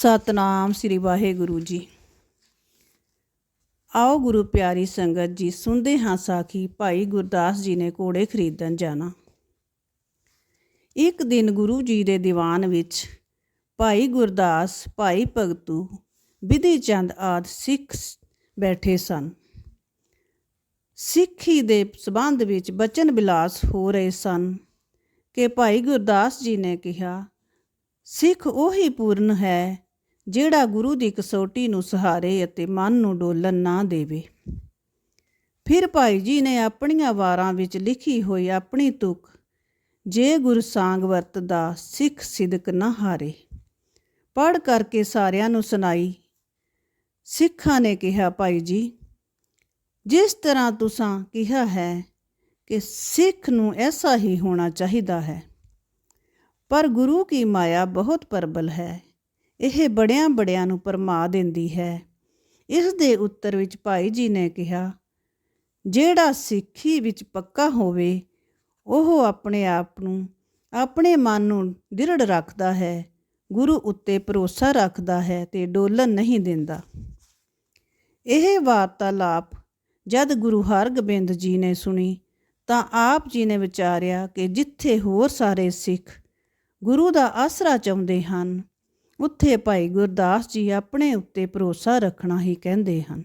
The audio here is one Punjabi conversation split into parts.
ਸਤਨਾਮ ਸ੍ਰੀ ਵਾਹਿਗੁਰੂ ਜੀ। ਆਓ ਗੁਰੂ ਪਿਆਰੀ ਸੰਗਤ ਜੀ, ਸੁਣਦੇ ਹਾਂ ਸਾਖੀ ਭਾਈ ਗੁਰਦਾਸ ਜੀ ਨੇ ਘੋੜੇ ਖਰੀਦਣ ਜਾਣਾ। ਇੱਕ ਦਿਨ ਗੁਰੂ ਜੀ ਦੇ ਦੀਵਾਨ ਵਿੱਚ ਭਾਈ ਗੁਰਦਾਸ, ਭਾਈ ਭਗਤੂ, ਵਿਧੀ ਚੰਦ ਆਦ ਸਿੱਖ ਬੈਠੇ ਸਨ। ਸਿੱਖੀ ਦੇ ਸਬੰਧ ਵਿੱਚ ਬਚਨ ਬਿਲਾਸ ਹੋ ਰਹੇ ਸਨ ਕਿ ਭਾਈ ਗੁਰਦਾਸ ਜੀ ਨੇ ਕਿਹਾ, ਸਿੱਖ ਉਹੀ ਪੂਰਨ ਹੈ ਜਿਹੜਾ ਗੁਰੂ ਦੀ ਕਸੌਟੀ ਨੂੰ ਸਹਾਰੇ ਅਤੇ ਮਨ ਨੂੰ ਡੋਲਣ ਨਾ ਦੇਵੇ। ਫਿਰ ਭਾਈ ਜੀ ਨੇ ਆਪਣੀਆਂ ਵਾਰਾਂ ਵਿੱਚ ਲਿਖੀ ਹੋਈ ਆਪਣੀ ਤੁਕ, ਜੇ ਗੁਰ ਸਾੰਗ ਵਰਤਦਾ, ਸਿੱਖ ਸਿਦਕ ਨਾ ਹਾਰੇ। ਪੜ ਕਰਕੇ ਸਾਰਿਆਂ ਨੂੰ ਸੁਣਾਈ। ਸਿੱਖਾਂ ਨੇ ਕਿਹਾ, ਭਾਈ ਜੀ, ਜਿਸ ਤਰ੍ਹਾਂ ਤੁਸਾਂ ਕਿਹਾ ਹੈ ਕਿ ਸਿੱਖ ਨੂੰ ਐਸਾ ਹੀ ਹੋਣਾ ਚਾਹੀਦਾ ਹੈ, ਪਰ ਗੁਰੂ ਕੀ ਮਾਇਆ ਬਹੁਤ ਪਰਬਲ ਹੈ। ਇਹ ਬੜਿਆਂ ਬੜਿਆਂ ਨੂੰ ਪਰਮਾ ਦਿੰਦੀ ਹੈ। ਇਸ ਦੇ ਉੱਤਰ ਵਿੱਚ ਭਾਈ ਜੀ ਨੇ ਕਿਹਾ, ਜਿਹੜਾ ਸਿੱਖੀ ਵਿੱਚ ਪੱਕਾ ਹੋਵੇ, ਉਹ ਆਪਣੇ ਆਪ ਨੂੰ, ਆਪਣੇ ਮਨ ਨੂੰ ਦ੍ਰਿੜ ਰੱਖਦਾ ਹੈ, ਗੁਰੂ ਉੱਤੇ ਭਰੋਸਾ ਰੱਖਦਾ ਹੈ ਤੇ ਡੋਲਣ ਨਹੀਂ ਦਿੰਦਾ। ਇਹ ਵਾਰਤਾਲਾਪ ਜਦ ਗੁਰੂ ਹਰਗੋਬਿੰਦ ਜੀ ਨੇ ਸੁਣੀ, ਤਾਂ ਆਪ ਜੀ ਨੇ ਵਿਚਾਰਿਆ ਕਿ ਜਿੱਥੇ ਹੋਰ ਸਾਰੇ ਸਿੱਖ ਗੁਰੂ ਦਾ ਆਸਰਾ ਚਾਹੁੰਦੇ ਹਨ ਉੱਥੇ ਭਾਈ ਗੁਰਦਾਸ ਜੀ ਆਪਣੇ ਉੱਤੇ ਭਰੋਸਾ ਰੱਖਣਾ ਹੀ ਕਹਿੰਦੇ ਹਨ।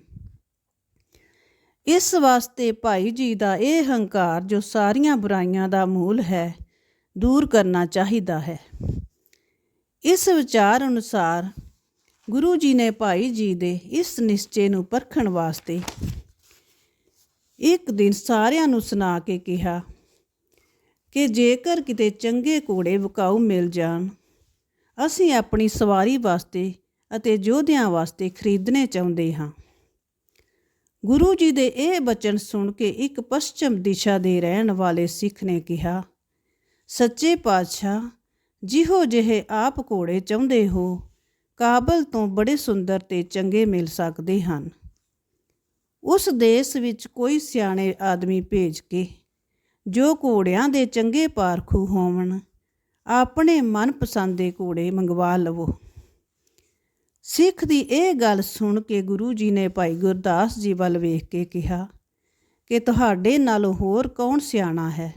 ਇਸ ਵਾਸਤੇ ਭਾਈ ਜੀ ਦਾ ਇਹ ਹੰਕਾਰ ਜੋ ਸਾਰੀਆਂ ਬੁਰਾਈਆਂ ਦਾ ਮੂਲ ਹੈ, ਦੂਰ ਕਰਨਾ ਚਾਹੀਦਾ ਹੈ। ਇਸ ਵਿਚਾਰ ਅਨੁਸਾਰ ਗੁਰੂ ਜੀ ਨੇ ਭਾਈ ਜੀ ਦੇ ਇਸ ਨਿਸ਼ਚੇ ਨੂੰ ਪਰਖਣ ਵਾਸਤੇ ਇੱਕ ਦਿਨ ਸਾਰਿਆਂ ਨੂੰ ਸੁਣਾ ਕੇ ਕਿਹਾ ਕਿ ਜੇਕਰ ਕਿਤੇ ਚੰਗੇ ਘੋੜੇ ਵਿਕਾਊ ਮਿਲ ਜਾਣ ਅਸੀਂ ਆਪਣੀ ਸਵਾਰੀ ਵਾਸਤੇ ਅਤੇ ਯੋਧਿਆਂ ਵਾਸਤੇ ਖਰੀਦਣੇ ਚਾਹੁੰਦੇ ਹਾਂ। ਗੁਰੂ ਜੀ ਦੇ ਇਹ ਬਚਨ ਸੁਣ ਕੇ ਇੱਕ ਪਸ਼ਚਮ ਦਿਸ਼ਾ ਦੇ ਰਹਿਣ ਵਾਲੇ ਸਿੱਖ ਨੇ ਕਿਹਾ, ਸੱਚੇ ਪਾਤਸ਼ਾਹ, ਜਿਹੋ ਜਿਹੇ ਆਪ ਘੋੜੇ ਚਾਹੁੰਦੇ ਹੋ, ਕਾਬਲ ਤੋਂ ਬੜੇ ਸੁੰਦਰ ਤੇ ਚੰਗੇ ਮਿਲ ਸਕਦੇ ਹਨ। ਉਸ ਦੇਸ਼ ਵਿੱਚ ਕੋਈ ਸਿਆਣੇ ਆਦਮੀ ਭੇਜ ਕੇ ਜੋ ਘੋੜਿਆਂ ਦੇ ਚੰਗੇ ਪਾਰਖੂ ਹੋਵਣ ਆਪਣੇ ਮਨਪਸੰਦ ਦੇ ਘੋੜੇ ਮੰਗਵਾ ਲਵੋ। ਸਿੱਖ ਦੀ ਇਹ ਗੱਲ ਸੁਣ ਕੇ ਗੁਰੂ ਜੀ ਨੇ ਭਾਈ ਗੁਰਦਾਸ ਜੀ ਵੱਲ ਵੇਖ ਕੇ ਕਿਹਾ ਕਿ ਤੁਹਾਡੇ ਨਾਲੋਂ ਹੋਰ ਕੌਣ ਸਿਆਣਾ ਹੈ?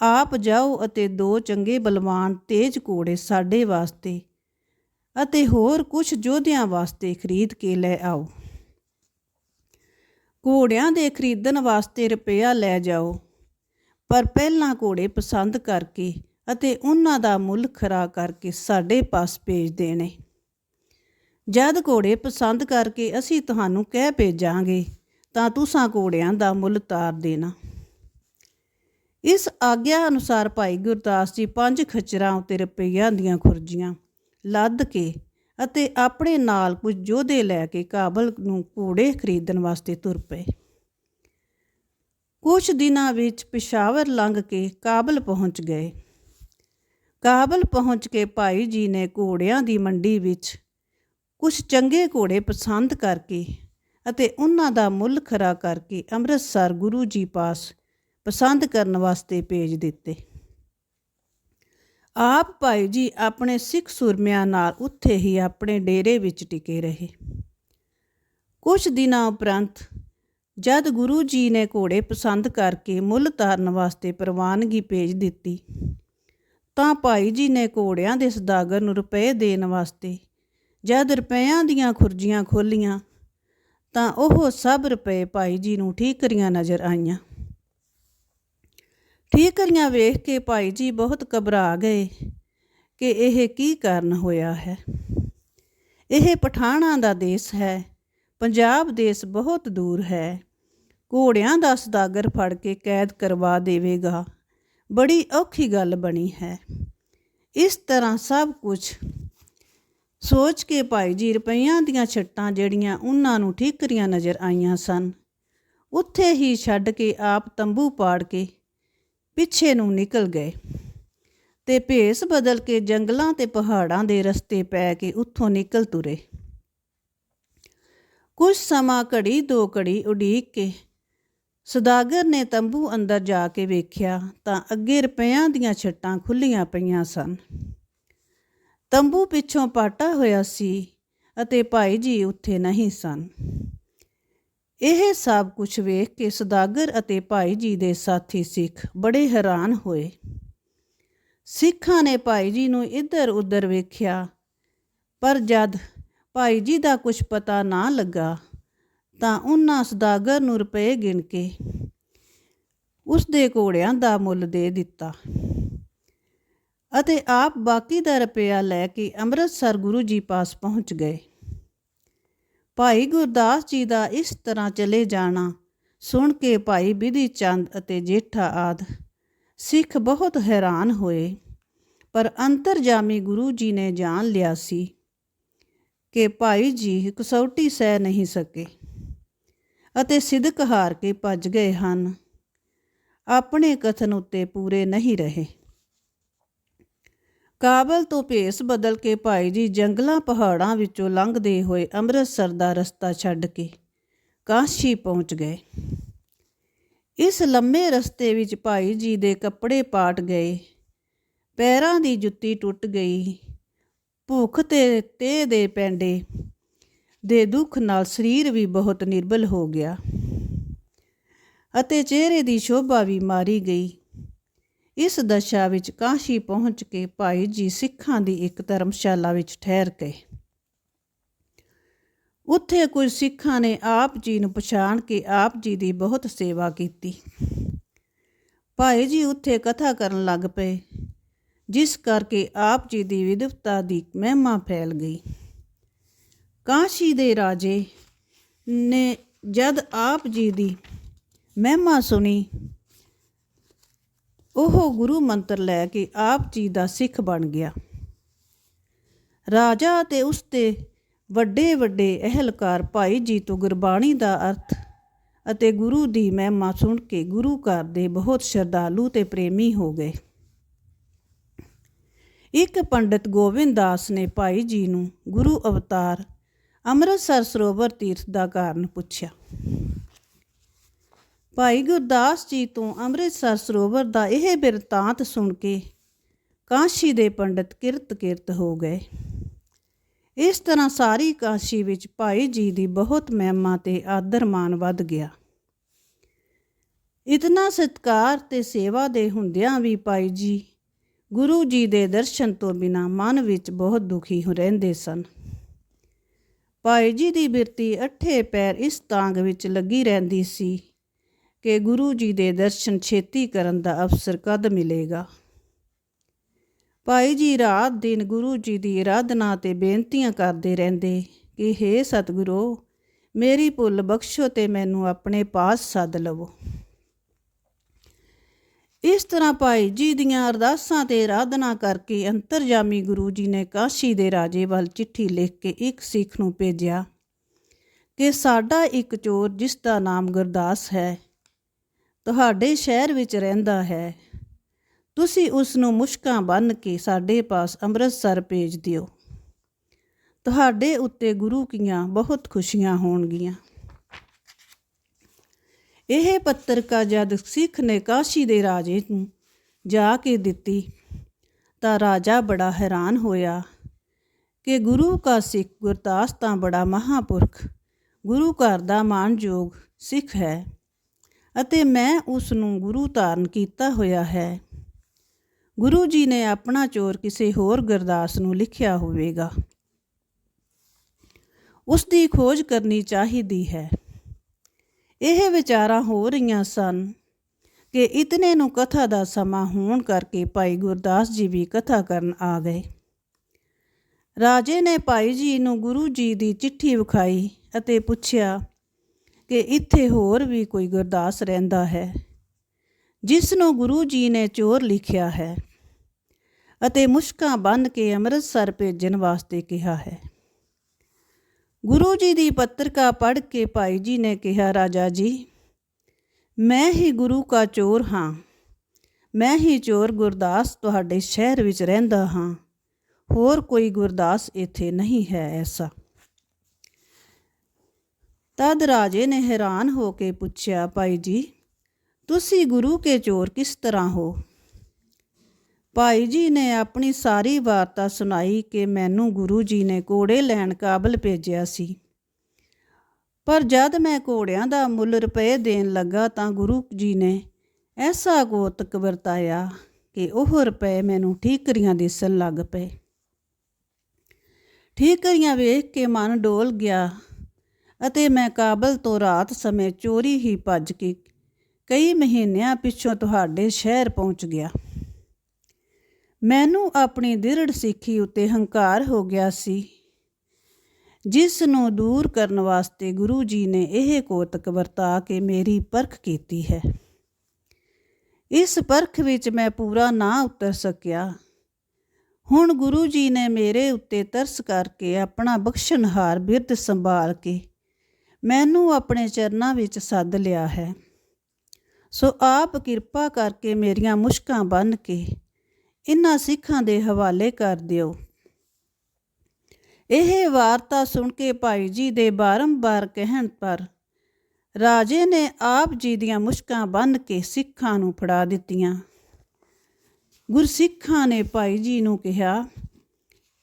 ਆਪ ਜਾਓ ਅਤੇ ਦੋ ਚੰਗੇ ਬਲਵਾਨ ਤੇਜ ਘੋੜੇ ਸਾਡੇ ਵਾਸਤੇ ਅਤੇ ਹੋਰ ਕੁਝ ਯੋਧਿਆਂ ਵਾਸਤੇ ਖਰੀਦ ਕੇ ਲੈ ਆਓ। ਘੋੜਿਆਂ ਦੇ ਖਰੀਦਣ ਵਾਸਤੇ ਰੁਪਇਆ ਲੈ ਜਾਓ, ਪਰ ਪਹਿਲਾਂ ਘੋੜੇ ਪਸੰਦ ਕਰਕੇ ਅਤੇ ਉਹਨਾਂ ਦਾ ਮੁੱਲ ਖਰਾ ਕਰਕੇ ਸਾਡੇ ਪਾਸ ਭੇਜ ਦੇਣੇ। ਜਦ ਘੋੜੇ ਪਸੰਦ ਕਰਕੇ ਅਸੀਂ ਤੁਹਾਨੂੰ ਕਹਿ ਭੇਜਾਂਗੇ, ਤਾਂ ਤੁਸੀਂ ਘੋੜਿਆਂ ਦਾ ਮੁੱਲ ਤਾਰ ਦੇਣਾ। ਇਸ ਆਗਿਆ ਅਨੁਸਾਰ ਭਾਈ ਗੁਰਦਾਸ ਜੀ ਪੰਜ ਖਚਰਾਂ ਉਤੇ ਰੁਪਈਆਂ ਦੀਆਂ ਖੁਰਜੀਆਂ ਲੱਦ ਕੇ ਅਤੇ ਆਪਣੇ ਨਾਲ ਕੁਝ ਯੋਧੇ ਲੈ ਕੇ ਕਾਬਲ ਨੂੰ ਘੋੜੇ ਖਰੀਦਣ ਵਾਸਤੇ ਤੁਰ ਪਏ। ਕੁਝ ਦਿਨਾਂ ਵਿੱਚ ਪਿਸ਼ਾਵਰ ਲੰਘ ਕੇ ਕਾਬਲ ਪਹੁੰਚ ਗਏ। ਕਾਬਲ ਪਹੁੰਚ ਕੇ ਭਾਈ ਜੀ ਨੇ ਘੋੜਿਆਂ ਦੀ ਮੰਡੀ ਵਿੱਚ ਕੁਝ ਚੰਗੇ ਘੋੜੇ ਪਸੰਦ ਕਰਕੇ ਅਤੇ ਉਹਨਾਂ ਦਾ ਮੁੱਲ ਖਰਾ ਕਰਕੇ ਅੰਮ੍ਰਿਤਸਰ ਗੁਰੂ ਜੀ ਪਾਸ ਪਸੰਦ ਕਰਨ ਵਾਸਤੇ ਭੇਜ ਦਿੱਤੇ। ਆਪ ਭਾਈ ਜੀ ਆਪਣੇ ਸਿੱਖ ਸੁਰਮਿਆਂ ਨਾਲ ਉੱਥੇ ਹੀ ਆਪਣੇ ਡੇਰੇ ਵਿੱਚ ਟਿਕੇ ਰਹੇ। ਕੁਝ ਦਿਨਾਂ ਉਪਰੰਤ ਜਦ ਗੁਰੂ ਜੀ ਨੇ ਘੋੜੇ ਪਸੰਦ ਕਰਕੇ ਮੁੱਲ ਤਾਰਨ ਵਾਸਤੇ ਪ੍ਰਵਾਨਗੀ ਭੇਜ ਦਿੱਤੀ ਤਾਂ ਭਾਈ ਜੀ ਨੇ ਘੋੜਿਆਂ ਦੇ ਸਦਾਗਰ ਨੂੰ ਰੁਪਏ ਦੇਣ ਵਾਸਤੇ ਜਦ ਰੁਪਇਆਂ ਦੀਆਂ ਖੁਰਜੀਆਂ ਖੋਲੀਆਂ, ਤਾਂ ਉਹ ਸਭ ਰੁਪਏ ਭਾਈ ਜੀ ਨੂੰ ਠੀਕਰੀਆਂ ਨਜ਼ਰ ਆਈਆਂ। ਠੀਕਰੀਆਂ ਵੇਖ ਕੇ ਭਾਈ ਜੀ ਬਹੁਤ ਘਬਰਾ ਗਏ ਕਿ ਇਹ ਕੀ ਕਾਰਨ ਹੋਇਆ ਹੈ। ਇਹ ਪਠਾਣਾ ਦਾ ਦੇਸ਼ ਹੈ, ਪੰਜਾਬ ਦੇਸ਼ ਬਹੁਤ ਦੂਰ ਹੈ। ਘੋੜਿਆਂ ਦਾ ਸਦਾਗਰ ਫੜ ਕੇ ਕੈਦ ਕਰਵਾ ਦੇਵੇਗਾ। ਬੜੀ ਔਖੀ ਗੱਲ ਬਣੀ ਹੈ। ਇਸ ਤਰ੍ਹਾਂ ਸਭ ਕੁਝ ਸੋਚ ਕੇ ਭਾਈ ਜੀ ਰੁਪਈਆਂ ਦੀਆਂ ਛੱਟਾਂ ਜਿਹੜੀਆਂ ਉਹਨਾਂ ਨੂੰ ਠੀਕਰੀਆਂ ਨਜ਼ਰ ਆਈਆਂ ਸਨ, ਉੱਥੇ ਹੀ ਛੱਡ ਕੇ ਆਪ ਤੰਬੂ ਪਾੜ ਕੇ ਪਿੱਛੇ ਨੂੰ ਨਿਕਲ ਗਏ ਤੇ ਭੇਸ ਬਦਲ ਕੇ ਜੰਗਲਾਂ ਤੇ ਪਹਾੜਾਂ ਦੇ ਰਸਤੇ ਪੈ ਕੇ ਉੱਥੋਂ ਨਿਕਲ ਤੁਰੇ। ਕੁਝ ਸਮਾਂ ਘੜੀ ਦੋ ਘੜੀ ਉਡੀਕ ਕੇ ਸੁਦਾਗਰ ਨੇ ਤੰਬੂ ਅੰਦਰ ਜਾ ਕੇ ਵੇਖਿਆ ਤਾਂ ਅੱਗੇ ਰੁਪਈਆਂ ਦੀਆਂ ਛੱਟਾਂ ਖੁੱਲੀਆਂ ਪਈਆਂ ਸਨ। ਤੰਬੂ ਪਿੱਛੋਂ ਪਾਟਾ ਹੋਇਆ ਸੀ ਅਤੇ ਭਾਈ ਜੀ ਉੱਥੇ ਨਹੀਂ ਸਨ। ਇਹ ਸਭ ਕੁਝ ਵੇਖ ਕੇ ਸਦਾਗਰ ਅਤੇ ਭਾਈ ਜੀ ਦੇ ਸਾਥੀ ਸਿੱਖ ਬੜੇ ਹੈਰਾਨ ਹੋਏ। ਸਿੱਖਾਂ ਨੇ ਭਾਈ ਜੀ ਨੂੰ ਇੱਧਰ ਉੱਧਰ ਵੇਖਿਆ, ਪਰ ਜਦ ਭਾਈ ਜੀ ਦਾ ਕੁਝ ਪਤਾ ਨਾ ਲੱਗਾ ਤਾਂ ਉਹਨਾਂ ਸਦਾਗਰ ਨੂੰ ਰੁਪਏ ਗਿਣ ਕੇ ਉਸ ਦੇ ਘੋੜਿਆਂ ਦਾ ਮੁੱਲ ਦੇ ਦਿੱਤਾ ਅਤੇ ਆਪ ਬਾਕੀ ਦਾ ਰੁਪਇਆ ਲੈ ਕੇ ਅੰਮ੍ਰਿਤਸਰ ਗੁਰੂ ਜੀ ਪਾਸ ਪਹੁੰਚ ਗਏ। ਭਾਈ ਗੁਰਦਾਸ ਜੀ ਦਾ ਇਸ ਤਰ੍ਹਾਂ ਚਲੇ ਜਾਣਾ ਸੁਣ ਕੇ ਭਾਈ ਬਿਧੀ ਚੰਦ ਅਤੇ ਜੇਠਾ ਆਦ ਸਿੱਖ ਬਹੁਤ ਹੈਰਾਨ ਹੋਏ, ਪਰ ਅੰਤਰਜਾਮੀ ਗੁਰੂ ਜੀ ਨੇ ਜਾਣ ਲਿਆ ਸੀ ਕਿ ਭਾਈ ਜੀ ਕਸੌਟੀ ਸਹਿ ਨਹੀਂ ਸਕੇ। ਅਤੇ ਸਿਦਕ ਹਾਰ ਕੇ ਭੱਜ ਗਏ ਹਨ। ਆਪਣੇ ਕਥਨ ਉੱਤੇ ਪੂਰੇ ਨਹੀਂ ਰਹੇ। ਕਾਬਲ ਤੋਂ ਭੇਸ ਬਦਲ ਕੇ ਭਾਈ ਜੀ ਜੰਗਲਾਂ ਪਹਾੜਾਂ ਵਿੱਚੋਂ ਲੰਘਦੇ ਹੋਏ ਅੰਮ੍ਰਿਤਸਰ ਦਾ ਰਸਤਾ ਛੱਡ ਕੇ ਕਾਸ਼ੀ ਪਹੁੰਚ ਗਏ। ਇਸ ਲੰਮੇ ਰਸਤੇ ਵਿੱਚ ਭਾਈ ਜੀ ਦੇ ਕੱਪੜੇ ਪਾਟ ਗਏ। ਪੈਰਾਂ ਦੀ ਜੁੱਤੀ ਟੁੱਟ ਗਈ। ਭੁੱਖ ਤੇ ਤੇ ਦੇ ਪੈਂਡੇ ਦੇ ਦੁੱਖ ਨਾਲ ਸਰੀਰ ਵੀ ਬਹੁਤ ਨਿਰਬਲ ਹੋ ਗਿਆ ਅਤੇ ਚਿਹਰੇ ਦੀ ਸ਼ੋਭਾ ਵੀ ਮਾਰੀ ਗਈ। ਇਸ ਦਸ਼ਾ ਵਿੱਚ ਕਾਸ਼ੀ ਪਹੁੰਚ ਕੇ ਭਾਈ ਜੀ ਸਿੱਖਾਂ ਦੀ ਇੱਕ ਧਰਮਸ਼ਾਲਾ ਵਿੱਚ ਠਹਿਰ ਗਏ। ਉੱਥੇ ਕੁਝ ਸਿੱਖਾਂ ਨੇ ਆਪ ਜੀ ਨੂੰ ਪਛਾਣ ਕੇ ਆਪ ਜੀ ਦੀ ਬਹੁਤ ਸੇਵਾ ਕੀਤੀ। ਭਾਈ ਜੀ ਉੱਥੇ ਕਥਾ ਕਰਨ ਲੱਗ ਪਏ, ਜਿਸ ਕਰਕੇ ਆਪ ਜੀ ਦੀ ਵਿਦਵਤਾ ਦੀ ਮਹਿਮਾ ਫੈਲ ਗਈ। ਕਾਸ਼ੀ ਦੇ ਰਾਜੇ ਨੇ ਜਦ ਆਪ ਜੀ ਦੀ ਮਹਿਮਾ ਸੁਣੀ, ਉਹ ਗੁਰੂ ਮੰਤਰ ਲੈ ਕੇ ਆਪ ਜੀ ਦਾ ਸਿੱਖ ਬਣ ਗਿਆ। ਰਾਜਾ ਤੇ ਉਸ ਦੇ ਵੱਡੇ ਵੱਡੇ ਅਹਿਲਕਾਰ ਭਾਈ ਜੀ ਤੋਂ ਗੁਰਬਾਣੀ ਦਾ ਅਰਥ ਅਤੇ ਗੁਰੂ ਦੀ ਮਹਿਮਾ ਸੁਣ ਕੇ ਗੁਰੂ ਘਰ ਦੇ ਬਹੁਤ ਸ਼ਰਧਾਲੂ ਤੇ ਪ੍ਰੇਮੀ ਹੋ ਗਏ। ਇੱਕ ਪੰਡਿਤ ਗੋਬਿੰਦ ਦਾਸ ਨੇ ਭਾਈ ਜੀ ਨੂੰ ਗੁਰੂ ਅਵਤਾਰ ਅੰਮ੍ਰਿਤਸਰ ਸਰੋਵਰ ਤੀਰਥ ਦਾ ਕਾਰਨ ਪੁੱਛਿਆ। ਭਾਈ ਗੁਰਦਾਸ ਜੀ ਤੋਂ ਅੰਮ੍ਰਿਤਸਰ ਸਰੋਵਰ ਦਾ ਇਹ ਬਿਰਤਾਂਤ ਸੁਣ ਕੇ ਕਾਸ਼ੀ ਦੇ ਪੰਡਿਤ ਕਿਰਤ ਕਿਰਤ ਹੋ ਗਏ। ਇਸ ਤਰ੍ਹਾਂ ਸਾਰੀ ਕਾਸ਼ੀ ਵਿੱਚ ਭਾਈ ਜੀ ਦੀ ਬਹੁਤ ਮਹਿਮਾ ਤੇ ਆਦਰ ਮਾਨ ਵੱਧ ਗਿਆ। ਇਤਨਾ ਸਤਕਾਰ ਤੇ ਸੇਵਾ ਦੇ ਹੁੰਦਿਆਂ ਵੀ ਭਾਈ ਜੀ ਗੁਰੂ ਜੀ ਦੇ ਦਰਸ਼ਨ ਤੋਂ ਬਿਨਾ ਮਨ ਵਿੱਚ ਬਹੁਤ ਦੁਖੀ ਹੋ ਰਹਿੰਦੇ ਸਨ। ਭਾਈ ਜੀ ਦੀ ਬਿਰਤੀ ਅੱਠੇ ਪੈਰ ਇਸ ਤਾਂਗ ਵਿੱਚ ਲੱਗੀ ਰਹਿੰਦੀ ਸੀ ਕਿ ਗੁਰੂ ਜੀ ਦੇ ਦਰਸ਼ਨ ਛੇਤੀ ਕਰਨ ਦਾ ਅਵਸਰ ਕਦ ਮਿਲੇਗਾ। ਭਾਈ ਜੀ ਰਾਤ ਦਿਨ ਗੁਰੂ ਜੀ ਦੀ ਆਰਾਧਨਾ ਤੇ ਬੇਨਤੀਆਂ ਕਰਦੇ ਰਹਿੰਦੇ ਕਿ हे ਸਤਿਗੁਰੂ, ਮੇਰੀ ਭੁੱਲ ਬਖਸ਼ੋ ਤੇ ਮੈਨੂੰ ਆਪਣੇ ਪਾਸ ਸੱਦ ਲਵੋ। ਇਸ ਤਰ੍ਹਾਂ ਭਾਈ ਜੀ ਦੀਆਂ ਅਰਦਾਸਾਂ ਤੇ ਆਰਾਧਨਾ ਕਰਕੇ ਅੰਤਰਜਾਮੀ ਗੁਰੂ ਜੀ ਨੇ ਕਾਸ਼ੀ ਦੇ ਰਾਜੇ ਵੱਲ ਚਿੱਠੀ ਲਿਖ ਕੇ ਇੱਕ ਸਿੱਖ ਨੂੰ ਭੇਜਿਆ ਕਿ ਸਾਡਾ ਇੱਕ ਚੋਰ ਜਿਸ ਦਾ ਨਾਮ ਗੁਰਦਾਸ ਹੈ, ਤੁਹਾਡੇ ਸ਼ਹਿਰ ਵਿੱਚ ਰਹਿੰਦਾ ਹੈ। ਤੁਸੀਂ ਉਸ ਨੂੰ ਮੁਸ਼ਕਾਂ ਬੰਨ ਕੇ ਸਾਡੇ ਪਾਸ ਅੰਮ੍ਰਿਤਸਰ ਭੇਜ ਦਿਓ। ਤੁਹਾਡੇ ਉੱਤੇ ਗੁਰੂ ਕੀਆਂ ਬਹੁਤ ਖੁਸ਼ੀਆਂ ਹੋਣਗੀਆਂ। ਇਹ ਪੱਤਰਕਾ ਜਦ ਸਿੱਖ ਨੇ ਕਾਸ਼ੀ ਦੇ ਰਾਜੇ ਨੂੰ ਜਾ ਕੇ ਦਿੱਤੀ ਤਾਂ ਰਾਜਾ ਬੜਾ ਹੈਰਾਨ ਹੋਇਆ ਕਿ ਗੁਰੂ ਕਾ ਸਿੱਖ ਗੁਰਦਾਸ ਤਾਂ ਬੜਾ ਮਹਾਪੁਰਖ, ਗੁਰੂ ਘਰ ਦਾ ਮਾਨਯੋਗ ਸਿੱਖ ਹੈ ਅਤੇ ਮੈਂ ਉਸ ਨੂੰ ਗੁਰੂ ਧਾਰਨ ਕੀਤਾ ਹੋਇਆ ਹੈ। ਗੁਰੂ ਜੀ ਨੇ ਆਪਣਾ ਚੋਰ ਕਿਸੇ ਹੋਰ ਗੁਰਦਾਸ ਨੂੰ ਲਿਖਿਆ ਹੋਵੇਗਾ। ਉਸ ਦੀ ਖੋਜ ਕਰਨੀ ਚਾਹੀਦੀ ਹੈ। ਇਹ ਵਿਚਾਰਾਂ ਹੋ ਰਹੀਆਂ ਸਨ ਕਿ ਇਤਨੇ ਨੂੰ ਕਥਾ ਦਾ ਸਮਾਂ ਹੋਣ ਕਰਕੇ ਭਾਈ ਗੁਰਦਾਸ ਜੀ ਵੀ ਕਥਾ ਕਰਨ ਆ ਗਏ। ਰਾਜੇ ਨੇ ਭਾਈ ਜੀ ਨੂੰ ਗੁਰੂ ਜੀ ਦੀ ਚਿੱਠੀ ਵਿਖਾਈ ਅਤੇ ਪੁੱਛਿਆ ਕਿ ਇੱਥੇ ਹੋਰ ਵੀ ਕੋਈ ਗੁਰਦਾਸ ਰਹਿੰਦਾ ਹੈ, ਜਿਸ ਨੂੰ ਗੁਰੂ ਜੀ ਨੇ ਚੋਰ ਲਿਖਿਆ ਹੈ ਅਤੇ ਮੁਸ਼ਕਾਂ ਬੰਨ ਕੇ ਅੰਮ੍ਰਿਤਸਰ ਭੇਜਣ ਵਾਸਤੇ ਕਿਹਾ ਹੈ। ਗੁਰੂ ਜੀ ਦੀ ਪੱਤਰਕਾ ਪੜ੍ਹ ਕੇ ਭਾਈ ਜੀ ਨੇ ਕਿਹਾ, ਰਾਜਾ ਜੀ, ਮੈਂ ਹੀ ਗੁਰੂ ਕਾ ਚੋਰ ਹਾਂ। ਮੈਂ ਹੀ ਚੋਰ ਗੁਰਦਾਸ ਤੁਹਾਡੇ ਸ਼ਹਿਰ ਵਿੱਚ ਰਹਿੰਦਾ ਹਾਂ। ਹੋਰ ਕੋਈ ਗੁਰਦਾਸ ਇੱਥੇ ਨਹੀਂ ਹੈ ਐਸਾ। ਤਦ ਰਾਜੇ ਨੇ ਹੈਰਾਨ ਹੋ ਕੇ ਪੁੱਛਿਆ, ਭਾਈ ਜੀ, ਤੁਸੀਂ ਗੁਰੂ ਕੇ ਚੋਰ ਕਿਸ ਤਰ੍ਹਾਂ ਹੋ? ਭਾਈ ਜੀ ਨੇ ਆਪਣੀ ਸਾਰੀ ਵਾਰਤਾ ਸੁਣਾਈ ਕਿ ਮੈਨੂੰ ਗੁਰੂ ਜੀ ਨੇ ਘੋੜੇ ਲੈਣ ਕਾਬਲ ਭੇਜਿਆ ਸੀ। ਪਰ ਜਦ ਮੈਂ ਘੋੜਿਆਂ ਦਾ ਮੁੱਲ ਰੁਪਏ ਦੇਣ ਲੱਗਾ ਤਾਂ ਗੁਰੂ ਜੀ ਨੇ ਐਸਾ ਗੋਤਕ ਵਰਤਾਇਆ ਕਿ ਉਹ ਰੁਪਏ ਮੈਨੂੰ ਠੀਕਰੀਆਂ ਦਿਸਣ ਲੱਗ ਪਏ। ਠੀਕਰੀਆਂ ਵੇਖ ਕੇ ਮਨ ਡੋਲ ਗਿਆ ਅਤੇ ਮੈਂ ਕਾਬਲ ਤੋਂ ਰਾਤ ਸਮੇਂ ਚੋਰੀ ਹੀ ਭੱਜ ਕੇ ਕਈ ਮਹੀਨਿਆਂ ਪਿੱਛੋਂ ਤੁਹਾਡੇ ਸ਼ਹਿਰ ਪਹੁੰਚ ਗਿਆ। ਮੈਨੂੰ ਆਪਣੀ ਦ੍ਰਿੜ ਸਿੱਖੀ ਉੱਤੇ ਹੰਕਾਰ ਹੋ ਗਿਆ ਸੀ। ਜਿਸ ਨੂੰ ਦੂਰ ਕਰਨ ਵਾਸਤੇ ਗੁਰੂ ਜੀ ਨੇ ਇਹ ਕੋਤਕ ਵਰਤਾ ਕੇ ਮੇਰੀ ਪਰਖ ਕੀਤੀ ਹੈ। ਇਸ ਪਰਖ ਵਿੱਚ ਮੈਂ ਪੂਰਾ ਨਾ ਉਤਰ ਸਕਿਆ। ਹੁਣ ਗੁਰੂ ਜੀ ਨੇ ਮੇਰੇ ਉੱਤੇ ਤਰਸ ਕਰਕੇ ਆਪਣਾ ਬਖਸ਼ਣਹਾਰ ਬਿਰਧ ਸੰਭਾਲ ਕੇ ਮੈਨੂੰ ਆਪਣੇ ਚਰਨਾਂ ਵਿੱਚ ਸੱਦ ਲਿਆ ਹੈ। ਸੋ ਆਪ ਕਿਰਪਾ ਕਰਕੇ ਮੇਰੀਆਂ ਮੁਸ਼ਕਾਂ ਬੰਨ ਕੇ ਇਹਨਾਂ ਸਿੱਖਾਂ ਦੇ ਹਵਾਲੇ ਕਰ ਦਿਓ। ਇਹ ਵਾਰਤਾ ਸੁਣ ਕੇ ਭਾਈ ਜੀ ਦੇ ਬਾਰੰਬਾਰ ਕਹਿਣ ਪਰ ਰਾਜੇ ਨੇ ਆਪ ਜੀ ਦੀਆਂ ਮੁਸ਼ਕਾਂ ਬੰਨ ਕੇ ਸਿੱਖਾਂ ਨੂੰ ਫੜਾ ਦਿੱਤੀਆਂ। ਗੁਰਸਿੱਖਾਂ ਨੇ ਭਾਈ ਜੀ ਨੂੰ ਕਿਹਾ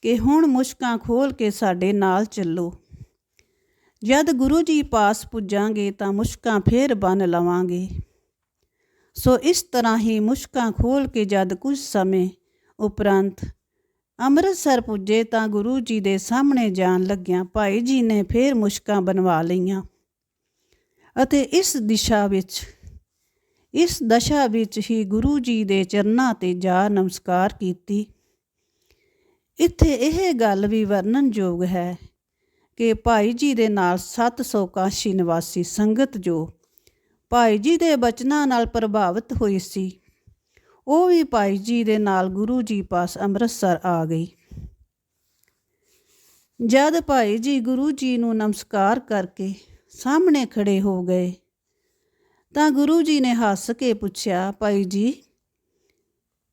ਕਿ ਹੁਣ ਮੁਸ਼ਕਾਂ ਖੋਲ ਕੇ ਸਾਡੇ ਨਾਲ ਚੱਲੋ। ਜਦ ਗੁਰੂ ਜੀ ਪਾਸ ਪੁੱਜਾਂਗੇ ਤਾਂ ਮੁਸ਼ਕਾਂ ਫੇਰ ਬੰਨ ਲਵਾਂਗੇ। ਸੋ ਇਸ ਤਰ੍ਹਾਂ ਹੀ ਮੁਸ਼ਕਾਂ ਖੋਲ ਕੇ ਜਦ ਕੁਝ ਸਮੇਂ ਉਪਰੰਤ ਅੰਮ੍ਰਿਤਸਰ ਪੁੱਜੇ ਤਾਂ ਗੁਰੂ ਜੀ ਦੇ ਸਾਹਮਣੇ ਜਾਣ ਲੱਗਿਆਂ ਭਾਈ ਜੀ ਨੇ ਫੇਰ ਮੁਸ਼ਕਾਂ ਬਣਵਾ ਲਈਆਂ। ਅਤੇ ਇਸ ਦਿਸ਼ਾ ਵਿੱਚ, ਇਸ ਦਸ਼ਾ ਵਿੱਚ ਹੀ ਗੁਰੂ ਜੀ ਦੇ ਚਰਨਾਂ ਤੇ ਜਾ ਨਮਸਕਾਰ ਕੀਤੀ। ਇੱਥੇ ਇਹ ਗੱਲ ਵੀ ਵਰਣਨਯੋਗ ਹੈ ਕਿ ਭਾਈ ਜੀ ਦੇ ਨਾਲ 700 ਕਾਸ਼ੀ ਨਿਵਾਸੀ ਸੰਗਤ ਜੋ ਭਾਈ ਜੀ ਦੇ ਬਚਨਾਂ ਨਾਲ ਪ੍ਰਭਾਵਿਤ ਹੋਈ ਸੀ। ਉਹ ਵੀ ਭਾਈ ਜੀ ਦੇ ਨਾਲ ਗੁਰੂ ਜੀ ਪਾਸ ਅੰਮ੍ਰਿਤਸਰ ਆ ਗਈ। ਜਦ ਭਾਈ ਜੀ ਗੁਰੂ ਜੀ ਨੂੰ ਨਮਸਕਾਰ ਕਰਕੇ ਸਾਹਮਣੇ ਖੜੇ ਹੋ ਗਏ, ਤਾਂ ਗੁਰੂ ਜੀ ਨੇ ਹੱਸ ਕੇ ਪੁੱਛਿਆ, ਭਾਈ ਜੀ,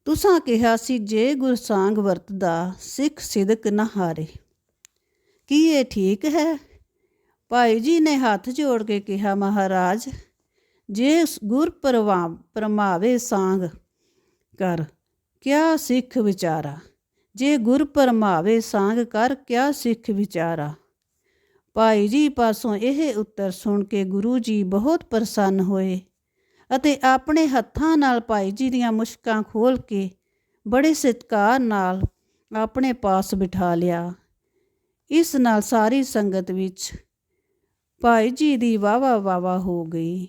ਤੁਸਾਂ ਕਿਹਾ ਸੀ ਜੇ ਗੁਰਸਾੰਗ ਵਰਤਦਾ, ਸਿੱਖ ਸਿਦਕ ਨਾ ਹਾਰੇ। ਕੀ ਇਹ ਠੀਕ ਹੈ? ਭਾਈ ਜੀ ਨੇ ਹੱਥ ਜੋੜ ਕੇ ਕਿਹਾ, ਮਹਾਰਾਜ ਜੇ ਗੁਰ ਪਰਵਾ, ਪਰਮਾਵੇ ਸਾੰਗ ਕਰ, ਕਿਆ ਸਿੱਖ ਵਿਚਾਰਾ? ਜੇ ਗੁਰ ਪਰਮਾਵੇ ਸਾੰਗ ਕਰ, ਕਿਆ ਸਿੱਖ ਵਿਚਾਰਾ? ਭਾਈ ਜੀ ਪਾਸੋਂ ਇਹ ਉੱਤਰ ਸੁਣ ਕੇ ਗੁਰੂ ਜੀ ਬਹੁਤ ਪ੍ਰਸੰਨ ਹੋਏ ਅਤੇ ਆਪਣੇ ਹੱਥਾਂ ਨਾਲ ਭਾਈ ਜੀ ਦੀਆਂ ਮੁਸ਼ਕਾਂ ਖੋਲ ਕੇ ਬੜੇ ਸਤਿਕਾਰ ਨਾਲ ਆਪਣੇ ਪਾਸ ਬਿਠਾ ਲਿਆ। ਇਸ ਨਾਲ ਸਾਰੀ ਸੰਗਤ ਵਿੱਚ ਭਾਈ ਜੀ ਦੀ ਵਾਵਾ ਵਾਵਾ ਹੋ ਗਈ।